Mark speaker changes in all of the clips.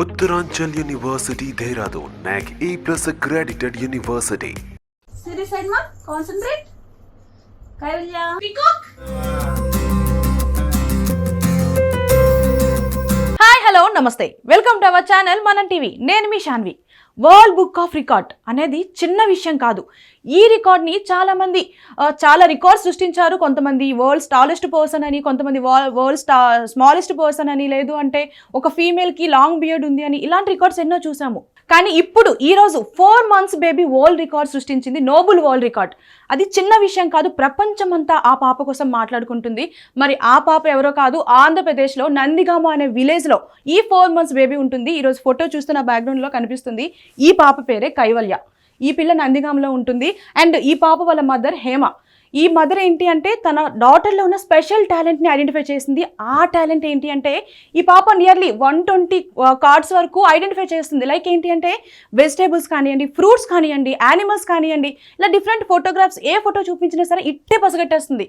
Speaker 1: Uttaranchal University, Dehradun, NAC A plus accredited university.
Speaker 2: Steady side, ma. Concentrate. Kaivalya. Peacock.
Speaker 3: Hello hello namaste welcome to our channel మనం TV నేను మీ Shanvi world book of record అనేది చిన్న విషయం కాదు ఈ రికార్డ్ని చాలామంది చాలా రికార్డ్ సృష్టించారు. కొంతమంది వరల్డ్ స్టాలెస్ట్ పర్సన్ అని కొంతమంది వరల్డ్ స్టా స్మాలెస్ట్ పర్సన్ అని లేదు అంటే ఒక ఫీమేల్కి లాంగ్ బియర్డ్ ఉంది అని ఇలాంటి రికార్డ్స్ ఎన్నో చూసాము. కానీ ఇప్పుడు ఈరోజు four months baby world record సృష్టించింది నోబుల్ వరల్డ్ రికార్డ్. అది చిన్న విషయం కాదు ప్రపంచమంతా ఆ పాప కోసం మాట్లాడుకుంటుంది. మరి ఆ పాప ఎవరో కాదు ఆంధ్రప్రదేశ్లో నందిగామ అనే విలేజ్లో ఈ ఫోర్ మంత్స్ బేబీ ఉంటుంది. ఈరోజు ఫోటో చూస్తున్న బ్యాక్గ్రౌండ్లో కనిపిస్తుంది. ఈ పాప పేరే కైవల్య. ఈ పిల్ల నందిగాంలో ఉంటుంది. అండ్ ఈ పాప వాళ్ళ మదర్ హేమ. ఈ మదర్ ఏంటి అంటే తన డాటర్లో ఉన్న స్పెషల్ టాలెంట్ని ఐడెంటిఫై చేసింది. ఆ టాలెంట్ ఏంటి అంటే ఈ పాప నియర్లీ వన్ ట్వంటీ కార్డ్స్ వరకు ఐడెంటిఫై చేస్తుంది. లైక్ ఏంటి అంటే వెజిటేబుల్స్ కానివ్వండి ఫ్రూట్స్ కానివ్వండి యానిమల్స్ కానివ్వండి ఇలా డిఫరెంట్ ఫోటోగ్రాఫ్స్ ఏ ఫోటో చూపించినా సరే ఇట్టే పసగట్టేస్తుంది.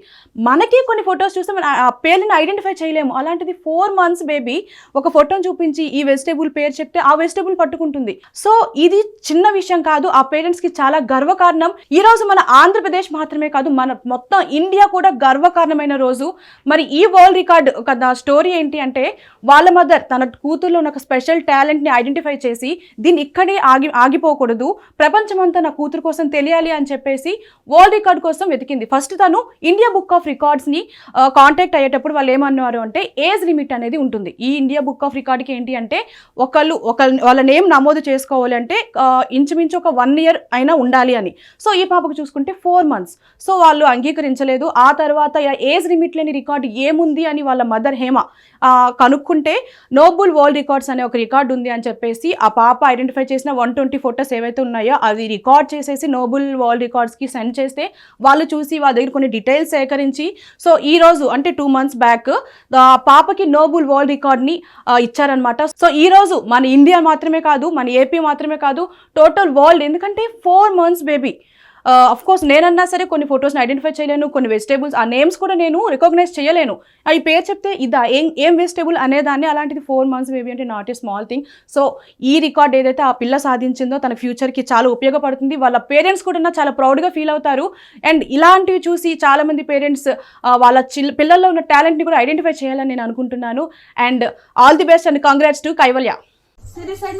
Speaker 3: మనకి కొన్ని ఫొటోస్ చూస్తే మన ఆ పేర్లను ఐడెంటిఫై చేయలేము. అలాంటిది ఫోర్ మంత్స్ బేబీ ఒక ఫోటోని చూపించి ఈ వెజిటేబుల్ పేరు చెప్తే ఆ వెజిటేబుల్ పట్టుకుంటుంది. సో ఇది చిన్న విషయం కాదు. ఆ పేరెంట్స్కి చాలా గర్వకారణం. ఈ రోజు మన ఆంధ్రప్రదేశ్ మాత్రమే కాదు మన మొత్తం ఇండియా కూడా గర్వకారణమైన రోజు. మరి ఈ వరల్డ్ రికార్డ్ ఒక స్టోరీ ఏంటి అంటే వాళ్ళ మదర్ తన కూతుర్లో ఉన్న ఒక స్పెషల్ టాలెంట్ని ఐడెంటిఫై చేసి దీన్ని ఇక్కడే ఆగి ఆగిపోకూడదు ప్రపంచమంతా నా కూతురు కోసం తెలియాలి అని చెప్పేసి వరల్డ్ రికార్డ్ కోసం వెతికింది. ఫస్ట్ తను ఇండియా బుక్ ఆఫ్ రికార్డ్స్ని కాంటాక్ట్ అయ్యేటప్పుడు వాళ్ళు ఏమన్నారు అంటే ఏజ్ లిమిట్ అనేది ఉంటుంది. ఈ ఇండియా బుక్ ఆఫ్ రికార్డ్కి ఏంటి అంటే ఒకళ్ళు ఒక వాళ్ళ నేమ్ నమోదు చేసుకోవాలి అంటే ఇంచుమించు ఒక వన్ ఇయర్ అయినా ఉండాలి అని. సో ఈ పాపకు చూసుకుంటే ఫోర్ మంత్స్. సో వాళ్ళు అంగీకరించలేదు. ఆ తర్వాత ఏజ్ లిమిట్ లేని రికార్డు ఏముంది అని వాళ్ళ మదర్ హేమ కనుక్కుంటే నోబుల్ వరల్డ్ రికార్డ్స్ అనే ఒక రికార్డు ఉంది అని చెప్పేసి ఆ పాప ఐడెంటిఫై చేసిన వన్ ట్వంటీ ఫొటోస్ ఏవైతే ఉన్నాయో అవి రికార్డ్ చేసేసి నోబుల్ వరల్డ్ రికార్డ్స్కి సెండ్ చేస్తే వాళ్ళు చూసి వాళ్ళ దగ్గర కొన్ని డీటెయిల్స్ సేకరించి సో ఈ రోజు అంటే టూ మంత్స్ బ్యాక్ పాపకి నోబుల్ వరల్డ్ రికార్డ్ని ఇచ్చారనమాట సో ఈ రోజు మన ఇండియా మాత్రమే కాదు మన ఏపీ మాత్రమే కాదు టోటల్ వరల్డ్ ఎందుకంటే four months baby Uh, of course నేనన్నా సరే కొన్ని ఫొటోస్ని ఐడెంటిఫై చేయలేను కొన్ని వెజిటేబుల్స్ ఆ నేమ్స్ కూడా నేను రికగ్నైజ్ చేయలేను. ఈ పేరు చెప్తే ఇదా ఏం ఏం వెజిటేబుల్ అనేదాన్ని అలాంటిది ఫోర్ మంత్స్ బేబీ అంటే not a small thing so ఈ రికార్డ్ ఏదైతే ఆ పిల్ల సాధించిందో తన ఫ్యూచర్కి చాలా ఉపయోగపడుతుంది. వాళ్ళ పేరెంట్స్ కూడా చాలా ప్రౌడ్గా ఫీల్ అవుతారు. అండ్ ఇలాంటివి చూసి చాలామంది పేరెంట్స్ uh, వాళ్ళ చిల్ పిల్లల్లో ఉన్న టాలెంట్ని కూడా ఐడెంటిఫై చేయాలని నేను అనుకుంటున్నాను. And all the best and congrats to Kaivalya
Speaker 2: Steady side,